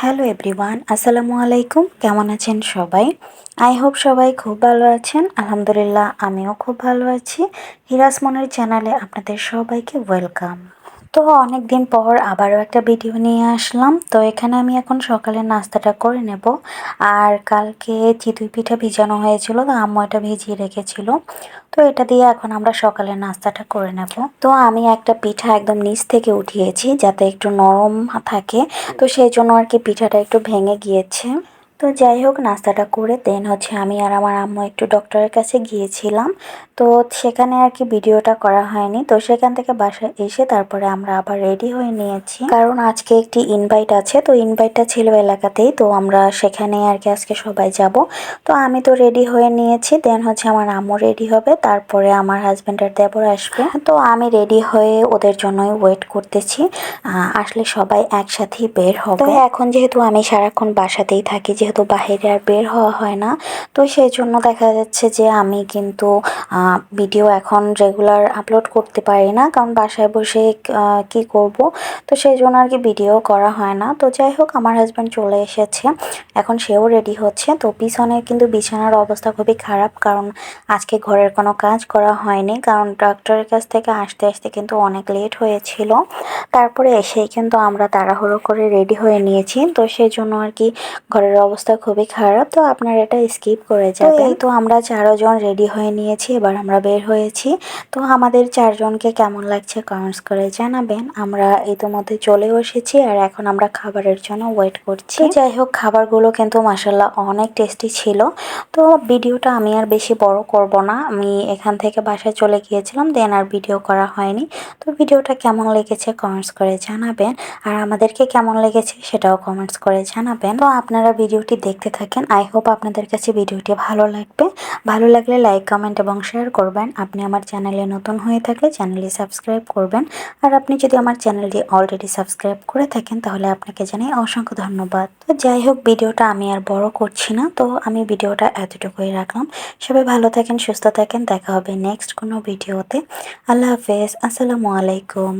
Hello everyone, আসসালামু আলাইকুম। কেমন আছেন সবাই? আই হোপ সবাই খুব ভালো আছেন। আলহামদুলিল্লাহ, আমিও খুব ভালো আছি। হিরাস মনের চ্যানেলে আপনাদের সবাইকে ওয়েলকাম। তো অনেক দিন পর আবারও একটা ভিডিও নিয়ে আসলাম। তো এখানে আমি এখন সকালের নাস্তাটা করে নেব। আর কালকে চিতুই পিঠা ভিজানো হয়েছিল, তো আম্মু এটা ভিজিয়ে রেখেছিল। তো এটা দিয়ে এখন আমরা সকালের নাস্তাটা করে নেব। তো আমি একটা পিঠা একদম নিচ থেকে উঠিয়েছি যাতে একটু নরম থাকে। তো সেই জন্য আর কি পিঠাটা একটু ভেঙে গিয়েছে। তো যাই হোক, নাস্তাটা করে দেন হচ্ছে আমি আর আমার আম্মু একটু ডক্টরের কাছে গিয়েছিলাম। তো সেখানে আর কি ভিডিওটা করা হয়নি। তো সেখান থেকে বাসায় এসে তারপরে আমরা আবার রেডি হয়ে নিয়েছি। কারণ আজকে একটি ইনভাইট আছে, তো ইনভাইটটা ছিল এলাকাতেই। তো আমরা সেখানে আর কি আজকে সবাই যাব। তো আমি তো রেডি হয়ে নিয়েছি দেন হচ্ছে আমার আম্মু রেডি হবে। তারপরে আমার হাজব্যান্ডের দেবর আসবে। তো আমি রেডি হয়ে ওদের জন্যই ওয়েট করতেছি। আসলে সবাই একসাথেই বের হবে। এখন যেহেতু আমি সারাক্ষণ বাসাতেই থাকি যেহেতু বাইরে আর বের হওয়া হয় না, তো সেই জন্য দেখা যাচ্ছে যে আমি কিন্তু ভিডিও এখন রেগুলার আপলোড করতে পারি না, কারণ বাসায় বসে কি করব? তো সেই জন্য আর কি ভিডিও করা হয় না। তো যাই হোক, আমার হাজব্যান্ড চলে এসেছে, এখন সেও রেডি হচ্ছে। তো পিছনে কিন্তু বিছানার অবস্থা খুবই খারাপ, কারণ আজকে ঘরের কোনো কাজ করা হয়নি, কারণ ডাক্তারের কাছ থেকে আসতে আসতে কিন্তু অনেক লেট হয়েছিল। তারপরে এসেই কিন্তু আমরা তাড়াহুড়ো করে রেডি হয়ে নিয়েছি। তো সেই জন্য আর কি ঘরের অবস্থা খুবই খারাপ তো আপনারা এটা স্কিপ করে যাবেন। এই তো আমরা চারজন রেডি হয়ে নিয়েছি এবার আমরা বের হয়েছি। তো আমাদের চারজনকে কেমন লাগছে কমেন্টস করে জানাবেন। আমরা ইতিমধ্যে চলেও এসেছি আর এখন আমরা খাবারের জন্য ওয়েট করছি। যাই হোক খাবারগুলো কিন্তু মাসাল্লাহ অনেক টেস্টি ছিল। তো ভিডিওটা আমি আর বেশি বড় করব না। আমি এখান থেকে বাসায় চলে গিয়েছিলাম দেন আর ভিডিও করা হয়নি। তো ভিডিওটা কেমন লেগেছে কমেন্টস করে জানাবেন। আর আমাদেরকে কেমন লেগেছে সেটাও কমেন্টস করে জানাবেন। তো আপনারা ভিডিওটি দেখতে থাকেন। আই হোপ আপনাদের কাছে ভিডিওটি ভালো লাগবে। ভালো লাগলে লাইক কমেন্ট এবং শেয়ার করবেন। আপনি আমার চ্যানেলে নতুন হয়ে থাকলে চ্যানেলটি সাবস্ক্রাইব করবেন। আর আপনি যদি আমার চ্যানেলটি অলরেডি সাবস্ক্রাইব করে থাকেন, তাহলে আপনাকে জানাই অসংখ্য ধন্যবাদ। তো যাই হোক, ভিডিওটা আমি আর বড় করছি না। তো আমি ভিডিওটা এতটুকুই রাখলাম। সবাই ভালো থাকেন, সুস্থ থাকেন। দেখা হবে নেক্সট কোনো ভিডিওতে। আল্লাহ হাফেজ। আসসালামু আলাইকুম।